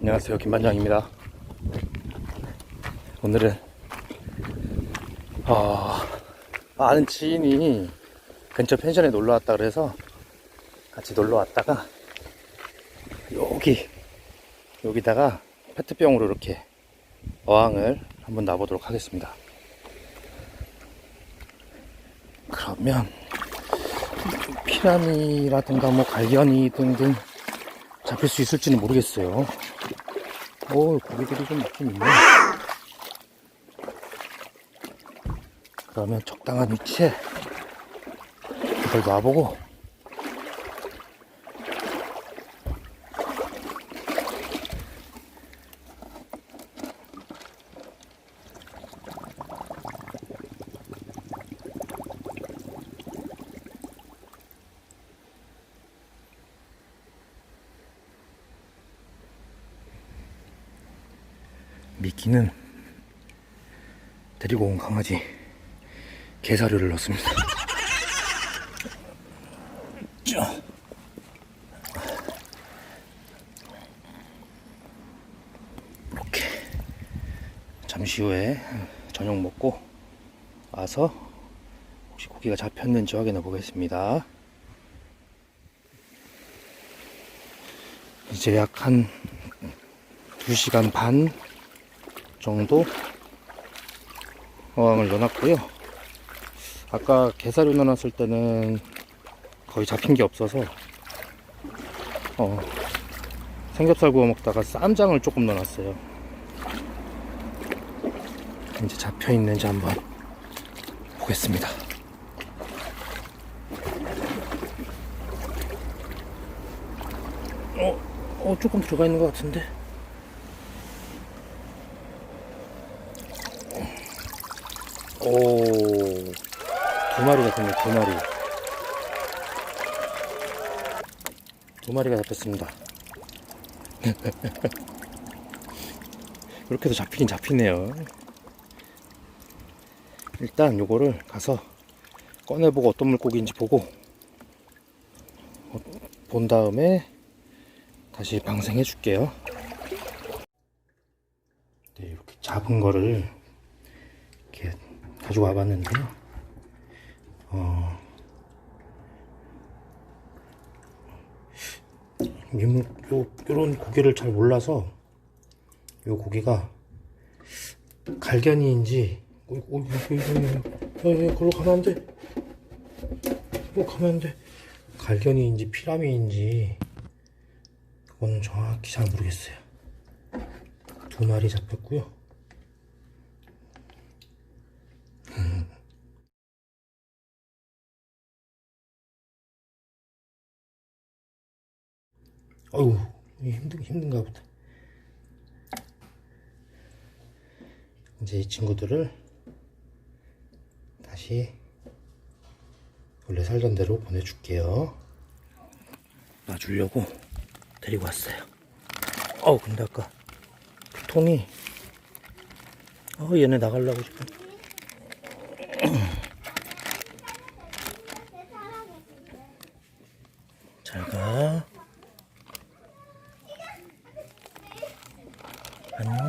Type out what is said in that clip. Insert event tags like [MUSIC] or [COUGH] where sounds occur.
안녕하세요. 김반장입니다. 오늘은 어, 아는 지인이 근처 펜션에 놀러 왔다 그래서 같이 놀러 왔다가 여기 여기다가 페트병으로 이렇게 어항을 한번 놔보도록 하겠습니다. 그러면 피라미라든가 뭐 갈견이 등등 잡힐 수 있을지는 모르겠어요 오, 고기들이 좀 있긴 있네. 그러면 적당한 위치에 이걸 놔보고 미끼는 데리고 온 강아지 개사료를 넣습니다. 자. 이렇게 잠시 후에 저녁 먹고 와서 혹시 고기가 잡혔는지 확인해 보겠습니다. 이제 약 한 2시간 반 정도 어항을 넣어놨고요. 아까 게사료 넣어놨을 때는 거의 잡힌 게 없어서 어, 삼겹살 구워 먹다가 쌈장을 조금 넣어놨어요. 이제 잡혀 있는지 한번 보겠습니다. 어, 어 조금 들어가 있는 것 같은데. 오, 두 마리가 됐네, 두 마리. 두 마리가 잡혔습니다. [LAUGHS] 이렇게 해도 잡히긴 잡히네요. 일단 요거를 가서 꺼내보고 어떤 물고기인지 보고 어, 본 다음에 다시 방생해 줄게요. 네, 이렇게 잡은 거를 가지고 와봤는데요. 어, 요, 요, 요런 고기를 잘 몰라서 요 고기가 갈견이인지 어, 어, 어, 어, 어, 어, 걸로 가면 안 돼. 걸로 가면 안 돼. 갈견이인지 피라미인지 그거는 정확히 잘 모르겠어요. 두 마리 잡혔고요. 어우 힘든 힘든가 보다. 이제 이 친구들을 다시 원래 살던 대로 보내줄게요. 놔주려고 데리고 왔어요. 어우 근데 아까 그 통이 어 얘네 나가려고 지금. 잘 가. 안녕.